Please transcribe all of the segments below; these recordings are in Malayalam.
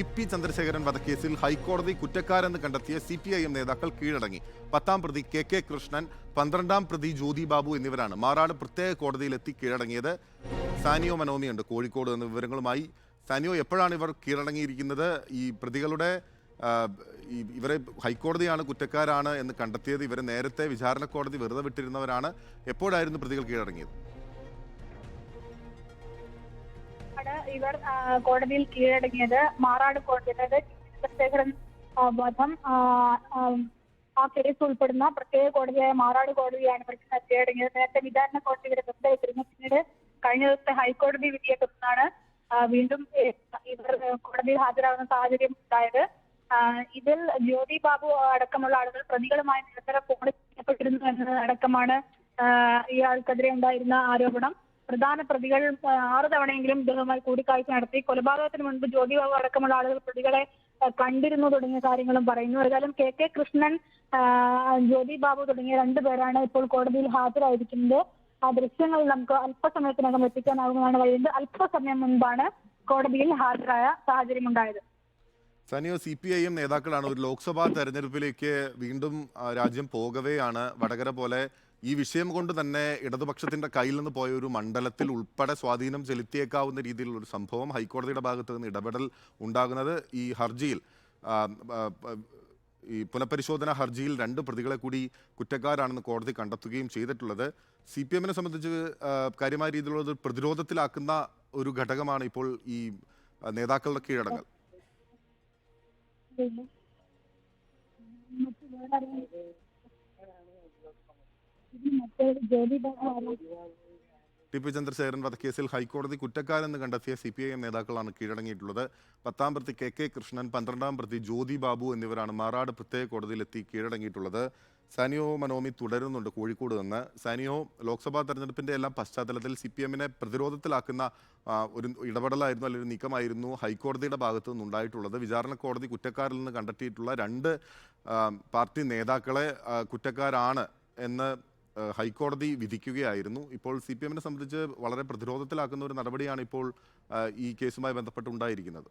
ഇ പി ചന്ദ്രശേഖരൻ വധക്കേസിൽ ഹൈക്കോടതി കുറ്റക്കാരെന്ന് കണ്ടെത്തിയ സി പി ഐ എം നേതാക്കൾ കീഴടങ്ങി. പത്താം പ്രതി കെ കെ കൃഷ്ണൻ പന്ത്രണ്ടാം പ്രതി ജ്യോതി ബാബു എന്നിവരാണ് മാറാട് പ്രത്യേക കോടതിയിലെത്തി കീഴടങ്ങിയത്. സാനിയോ മനോമിയുണ്ട് കോഴിക്കോട് എന്ന വിവരങ്ങളുമായി. സാനിയോ എപ്പോഴാണ് ഇവർ കീഴടങ്ങിയിരിക്കുന്നത്? ഈ പ്രതികളുടെ ഇവരെ ഹൈക്കോടതിയാണ് കുറ്റക്കാരാണ് എന്ന് കണ്ടെത്തിയത്. ഇവരെ നേരത്തെ വിചാരണ കോടതി വെറുതെ വിട്ടിരുന്നവരാണ്. എപ്പോഴായിരുന്നു പ്രതികൾ കീഴടങ്ങിയത്? ആണ് ഇവർ കോടതിയിൽ കീഴടങ്ങിയത്. മാറാട് കോടതി ചന്ദ്രശേഖരൻ വധം ആ, കേസ് ഉൾപ്പെടുന്ന പ്രത്യേക കോടതിയായ മാറാട് കോടതിയാണ് ഇവർക്ക് കീഴടങ്ങിയത്. നേരത്തെ വിചാരണ കോടതി ഇവരെ നിർദ്ദേശിച്ചിരുന്നു. പിന്നീട് കഴിഞ്ഞ ദിവസത്തെ ഹൈക്കോടതി വിധിയെ തുടർന്നാണ് വീണ്ടും ഇവർ കോടതിയിൽ ഹാജരാകുന്ന സാഹചര്യം ഉണ്ടായത്. ഇതിൽ ജ്യോതി ബാബു അടക്കമുള്ള ആളുകൾ പ്രതികളുമായി നിരന്തരം ഫോണിൽ ബന്ധപ്പെട്ടിരുന്നു എന്നതടക്കമാണ് ഇയാൾക്കെതിരെ ഉണ്ടായിരുന്ന ആരോപണം. പ്രധാന പ്രതികൾ ആറ് തവണയെങ്കിലും ഇദ്ദേഹവുമായി കൂടിക്കാഴ്ച നടത്തി. കൊലപാതകത്തിന് മുൻപ് ജ്യോതി ബാബു അടക്കമുള്ള ആളുകൾ പ്രതികളെ കണ്ടിരുന്നു തുടങ്ങിയ കാര്യങ്ങളും പറയുന്നു. ഏതായാലും കെ കെ കൃഷ്ണൻ ജ്യോതി ബാബു തുടങ്ങിയ രണ്ടുപേരാണ് ഇപ്പോൾ കോടതിയിൽ ഹാജരായിരിക്കുന്നത്. ആ ദൃശ്യങ്ങൾ നമുക്ക് അല്പസമയത്തിനകം എത്തിക്കാനാകുന്നതാണ് കഴിയുന്നത് അല്പസമയം മുൻപാണ് കോടതിയിൽ ഹാജരായ സാഹചര്യം ഉണ്ടായത് സനിയോ സി പി ഐ എം നേതാക്കളാണ് ഒരു ലോക്സഭാ തെരഞ്ഞെടുപ്പിലേക്ക് വീണ്ടും രാജ്യം പോകവെയാണ്. വടകര പോലെ ഈ വിഷയം കൊണ്ട് തന്നെ ഇടതുപക്ഷത്തിന്റെ കയ്യിൽ നിന്ന് പോയ ഒരു മണ്ഡലത്തിൽ ഉൾപ്പെടെ സ്വാധീനം ചെലുത്തിയേക്കാവുന്ന രീതിയിലുള്ള ഒരു സംഭവം ഹൈക്കോടതിയുടെ ഭാഗത്ത് നിന്ന് ഇടപെടൽ ഉണ്ടാകുന്നത് ഈ ഹർജിയിൽ ഈ പുനഃപരിശോധന ഹർജിയിൽ രണ്ട് പ്രതികളെ കൂടി കുറ്റക്കാരാണെന്ന് കോടതി കണ്ടെത്തുകയും ചെയ്തിട്ടുള്ളത്. സി പി എമ്മിനെ സംബന്ധിച്ച് കാര്യമായ രീതിയിലുള്ള പ്രതിരോധത്തിലാക്കുന്ന ഒരു ഘടകമാണ് ഇപ്പോൾ ഈ നേതാക്കളുടെ കീഴടങ്ങൽ. ടി പി ചന്ദ്രശേഖരൻ വധക്കേസിൽ ഹൈക്കോടതി കുറ്റക്കാരെന്ന് കണ്ടെത്തിയ സി പി ഐ എം നേതാക്കളാണ് കീഴടങ്ങിയിട്ടുള്ളത്. പത്താം പ്രതി കെ കെ കൃഷ്ണൻ പന്ത്രണ്ടാം പ്രതി ജ്യോതി ബാബു എന്നിവരാണ് മാറാട് പ്രത്യേക കോടതിയിലെത്തി കീഴടങ്ങിയിട്ടുള്ളത്. സാനിയോ മനോമി തുടരുന്നുണ്ട് കോഴിക്കോട് നിന്ന്. സാനിയോ ലോക്സഭാ തെരഞ്ഞെടുപ്പിന്റെ എല്ലാം പശ്ചാത്തലത്തിൽ സി പി എമ്മിനെ പ്രതിരോധത്തിലാക്കുന്ന ഒരു ഇടപെടലായിരുന്നു അല്ലെങ്കിൽ ഒരു നീക്കമായിരുന്നു ഹൈക്കോടതിയുടെ ഭാഗത്തു നിന്നുണ്ടായിട്ടുള്ളത്. വിചാരണ കോടതി കുറ്റക്കാരിൽ നിന്ന് കണ്ടെത്തിയിട്ടുള്ള രണ്ട് പാർട്ടി നേതാക്കളെ കുറ്റക്കാരാണ് എന്ന് ഹൈക്കോടതി വിധിക്കുകയായിരുന്നു. ഇപ്പോൾ സി പി എമ്മിനെ സംബന്ധിച്ച് വളരെ പ്രതിരോധത്തിലാക്കുന്ന ഒരു നടപടിയാണ് ഇപ്പോൾ ഈ കേസുമായി ബന്ധപ്പെട്ട് ഉണ്ടായിരിക്കുന്നത്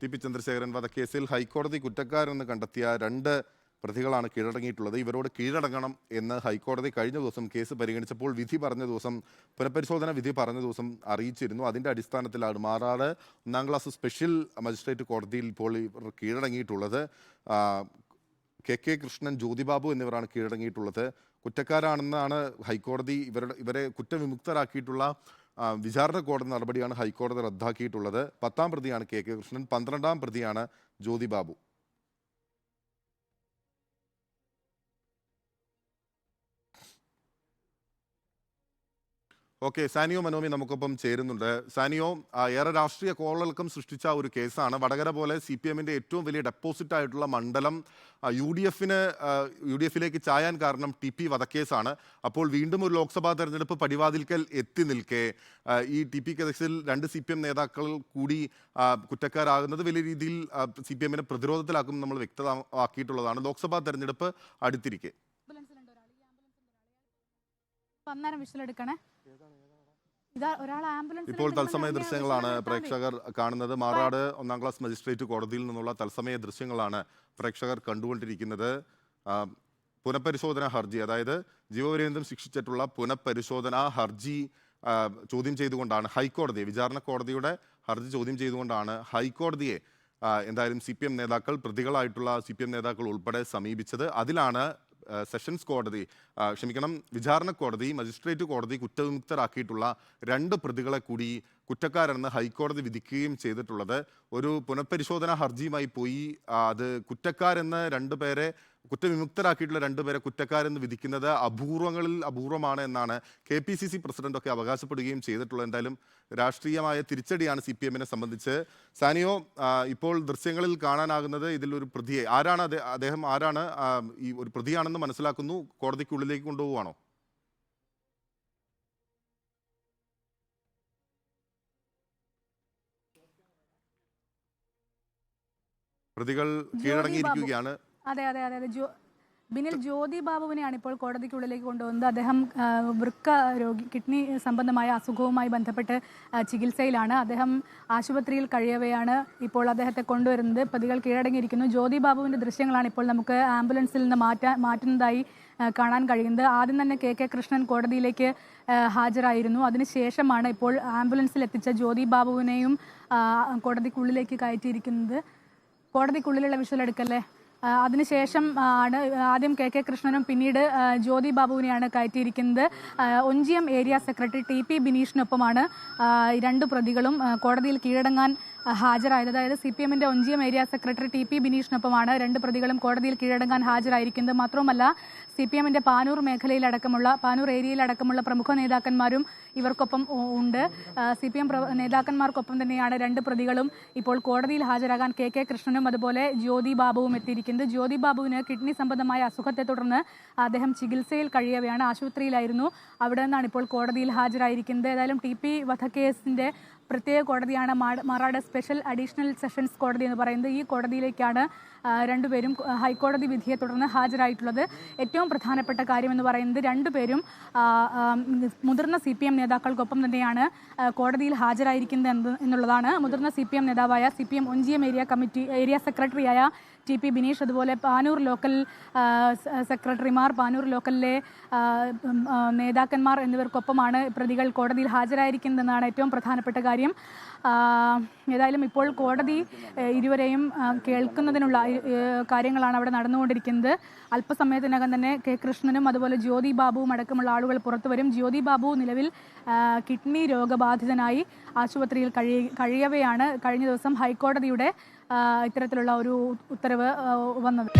ടി പി ചന്ദ്രശേഖരൻ വധക്കേസിൽ ഹൈക്കോടതി കുറ്റക്കാരെന്ന് കണ്ടെത്തിയ രണ്ട് പ്രതികളാണ് കീഴടങ്ങിയിട്ടുള്ളത്. ഇവരോട് കീഴടങ്ങണം എന്ന് ഹൈക്കോടതി കഴിഞ്ഞ ദിവസം കേസ് പരിഗണിച്ചപ്പോൾ വിധി പറഞ്ഞ ദിവസം പുനഃപരിശോധന വിധി പറഞ്ഞ ദിവസം അറിയിച്ചിരുന്നു. അതിന്റെ അടിസ്ഥാനത്തിലാണ് മാറാട് ഒന്നാം ക്ലാസ് സ്പെഷ്യൽ മജിസ്ട്രേറ്റ് കോടതിയിൽ ഇപ്പോൾ ഇവർ കീഴടങ്ങിയിട്ടുള്ളത്. കെ കെ കൃഷ്ണൻ ജ്യോതിബാബു എന്നിവരാണ് കീഴടങ്ങിയിട്ടുള്ളത്. കുറ്റക്കാരാണെന്നാണ് ഹൈക്കോടതി ഇവരുടെ ഇവരെ കുറ്റവിമുക്തരാക്കിയിട്ടുള്ള വിചാരണ കോടതി നടപടിയാണ് ഹൈക്കോടതി റദ്ദാക്കിയിട്ടുള്ളത്. പത്താം പ്രതിയാണ് കെ കെ കൃഷ്ണൻ പന്ത്രണ്ടാം പ്രതിയാണ് ജ്യോതിബാബു ഓക്കെ സാനിയോ മനോമി നമുക്കൊപ്പം ചേരുന്നുണ്ട്. സാനിയോ ഏറെ രാഷ്ട്രീയ കോളൽക്കം സൃഷ്ടിച്ച ഒരു കേസാണ്. വടകര പോലെ സി പി എമ്മിന്റെ ഏറ്റവും വലിയ ഡെപ്പോസിറ്റ് ആയിട്ടുള്ള മണ്ഡലം യു ഡി എഫിന് യു ഡി എഫിലേക്ക് ചായാൻ കാരണം ടി പി വധക്കേസാണ്. അപ്പോൾ വീണ്ടും ഒരു ലോക്സഭാ തെരഞ്ഞെടുപ്പ് പടിവാതിൽക്കൽ എത്തി നിൽക്കെ. ഈ ടി പി കേസിൽ രണ്ട് സി പി എം നേതാക്കൾ കൂടി കുറ്റക്കാരാകുന്നത് വലിയ രീതിയിൽ സി പി എമ്മിനെ പ്രതിരോധത്തിലാക്കും നമ്മൾ വ്യക്തമാക്കിയിട്ടുള്ളതാണ് ലോക്സഭാ തെരഞ്ഞെടുപ്പ് അടുത്തിരിക്കെ. അന്നേരം വിഷലെടുക്കണേ ഇപ്പോൾ തത്സമയ ദൃശ്യങ്ങളാണ് പ്രേക്ഷകർ കാണുന്നത്. മാറാട് ഒന്നാം ക്ലാസ് മജിസ്ട്രേറ്റ് കോടതിയിൽ നിന്നുള്ള തത്സമയ ദൃശ്യങ്ങളാണ് പ്രേക്ഷകർ കണ്ടുകൊണ്ടിരിക്കുന്നത്. പുനഃപരിശോധനാ ഹർജി അതായത് ജീവപര്യന്തം ശിക്ഷിച്ചിട്ടുള്ള പുനഃപരിശോധന ഹർജി ചോദ്യം ചെയ്തുകൊണ്ടാണ് ഹൈക്കോടതി വിചാരണ കോടതിയുടെ ഹർജി ചോദ്യം ചെയ്തുകൊണ്ടാണ് ഹൈക്കോടതിയെ എന്തായാലും സി പി എം നേതാക്കൾ പ്രതികളായിട്ടുള്ള സി പി എം നേതാക്കൾ ഉൾപ്പെടെ സമീപിച്ചത്. അതിലാണ് സെഷൻസ് കോടതി ക്ഷമിക്കണം വിചാരണ കോടതി മജിസ്ട്രേറ്റ് കോടതി കുറ്റവിമുക്തരാക്കിയിട്ടുള്ള രണ്ട് പ്രതികളെ കൂടി കുറ്റക്കാരെന്ന് ഹൈക്കോടതി വിധിക്കുകയും ചെയ്തിട്ടുള്ളത് ഒരു പുനഃപരിശോധനാ ഹർജിയുമായി പോയി അത് കുറ്റക്കാരെന്ന് രണ്ടുപേരെ കുറ്റവിമുക്തരാക്കിയിട്ടുള്ള രണ്ടുപേരെ കുറ്റക്കാരെന്ന് വിധിക്കുന്നത് അപൂർവങ്ങളിൽ അപൂർവമാണ് എന്നാണ് കെ പി സി സി പ്രസിഡന്റൊക്കെ അവകാശപ്പെടുകയും ചെയ്തിട്ടുള്ളത്. എന്തായാലും രാഷ്ട്രീയമായ തിരിച്ചടിയാണ് സി പി എമ്മിനെ സംബന്ധിച്ച്. സാനിയോ ഇപ്പോൾ ദൃശ്യങ്ങളിൽ കാണാനാകുന്നത് ഇതിലൊരു പ്രതിയെ ആരാണ് അദ്ദേഹം ആരാണ് ഈ ഒരു പ്രതിയാണെന്ന് മനസ്സിലാക്കുന്നു? കോടതിക്കുള്ളിലേക്ക് കൊണ്ടുപോവാണോ പ്രതികൾ കീഴടങ്ങിയിരിക്കുകയാണ്. അതെ അതെ അതെ അതെ. ബിനിൽ ജ്യോതി ബാബുവിനെയാണ് ഇപ്പോൾ കോടതിക്കുള്ളിലേക്ക് കൊണ്ടുവന്നത്. അദ്ദേഹം വൃക്ക രോഗി കിഡ്നി സംബന്ധമായ അസുഖവുമായി ബന്ധപ്പെട്ട് ചികിത്സയിലാണ്. അദ്ദേഹം ആശുപത്രിയിൽ കഴിയവെയാണ് ഇപ്പോൾ അദ്ദേഹത്തെ കൊണ്ടുവരുന്നത്. പ്രതികൾ കീഴടങ്ങിയിരിക്കുന്നു. ജ്യോതി ബാബുവിന്റെ ദൃശ്യങ്ങളാണ് ഇപ്പോൾ നമുക്ക് ആംബുലൻസിൽ നിന്ന് മാറ്റാ മാറ്റുന്നതായി കാണാൻ കഴിയുന്നത്. ആദ്യം തന്നെ കെ കെ കൃഷ്ണൻ കോടതിയിലേക്ക് ഹാജരായിരുന്നു. അതിനുശേഷമാണ് ഇപ്പോൾ ആംബുലൻസിൽ എത്തിച്ച ജ്യോതി ബാബുവിനെയും കോടതിക്കുള്ളിലേക്ക് കയറ്റിയിരിക്കുന്നത്. കോടതിക്കുള്ളിലുള്ള വിഷുവൽ എടുക്കല്ലേ? അതിനുശേഷം ആണ് ആദ്യം കെ കെ കൃഷ്ണനും പിന്നീട് ജ്യോതി ബാബുവിനെയാണ് കയറ്റിയിരിക്കുന്നത്. Onchiyam area secretary T P ബിനീഷിനൊപ്പമാണ് രണ്ട് പ്രതികളും കോടതിയിൽ കീഴടങ്ങാൻ ഹാജരായത്. അതായത് സി പി എമ്മിന്റെ Onchiyam area secretary T P ബിനീഷിനൊപ്പമാണ് രണ്ട് പ്രതികളും കോടതിയിൽ കീഴടങ്ങാൻ ഹാജരായിരിക്കുന്നത്. മാത്രവുമല്ല സി പി എമ്മിന്റെ പാനൂർ മേഖലയിലടക്കമുള്ള പാനൂർ ഏരിയയിലടക്കമുള്ള പ്രമുഖ നേതാക്കന്മാരും ഇവർക്കൊപ്പം ഉണ്ട്. സി പി എം നേതാക്കന്മാർക്കൊപ്പം തന്നെയാണ് രണ്ട് പ്രതികളും ഇപ്പോൾ കോടതിയിൽ ഹാജരാകാൻ കെ കെ കൃഷ്ണനും അതുപോലെ ജ്യോതി ബാബുവും എത്തിയിരിക്കുന്നത്. ജ്യോതി ബാബുവിന് കിഡ്നി സംബന്ധമായ അസുഖത്തെ തുടർന്ന് അദ്ദേഹം ചികിത്സയിൽ കഴിയവെയാണ് ആശുപത്രിയിലായിരുന്നു. അവിടെ നിന്നാണ് ഇപ്പോൾ കോടതിയിൽ ഹാജരായിരിക്കുന്നത്. ഏതായാലും ടി പി വധക്കേസിന്റെ പ്രത്യേക കോടതിയാണ് മറാഡ സ്പെഷ്യൽ അഡീഷണൽ സെഷൻസ് കോടതി എന്ന് പറയുന്നത്. ഈ കോടതിയിലേക്കാണ് രണ്ടുപേരും ഹൈക്കോടതി വിധിയെ തുടർന്ന് ഹാജരായിട്ടുള്ളത്. ഏറ്റവും പ്രധാനപ്പെട്ട കാര്യം എന്ന് പറയുന്നത് രണ്ടുപേരും മുതിർന്ന സി പി എം നേതാക്കൾക്കൊപ്പം തന്നെയാണ് കോടതിയിൽ ഹാജരായിരിക്കുന്നത് എന്നുള്ളതാണ്. മുതിർന്ന സി പി എം നേതാവായ C P M Onchiyam area committee area സെക്രട്ടറിയായ ടി പി ബിനീഷ് അതുപോലെ പാനൂർ ലോക്കൽ സെക്രട്ടറിമാർ പാനൂർ ലോക്കലിലെ നേതാക്കന്മാർ എന്നിവർക്കൊപ്പമാണ് പ്രതികൾ കോടതിയിൽ ഹാജരായിരിക്കുന്നതെന്നാണ് ഏറ്റവും പ്രധാനപ്പെട്ട കാര്യം. ഏതായാലും ഇപ്പോൾ കോടതി ഇരുവരെയും കേൾക്കുന്നതിനുള്ള കാര്യങ്ങളാണ് അവിടെ നടന്നുകൊണ്ടിരിക്കുന്നത്. അല്പസമയത്തിനകം തന്നെ കെ കൃഷ്ണനും അതുപോലെ ജ്യോതി ബാബുവും അടക്കമുള്ള ആളുകൾ പുറത്തു വരും. ജ്യോതി ബാബു നിലവിൽ കിഡ്നി രോഗബാധിതനായി ആശുപത്രിയിൽ കഴിയ കഴിയവെയാണ്. കഴിഞ്ഞ ദിവസം ഹൈക്കോടതിയുടെ ഇത്തരത്തിലുള്ള ഒരു ഉത്തരവ് വന്നത്.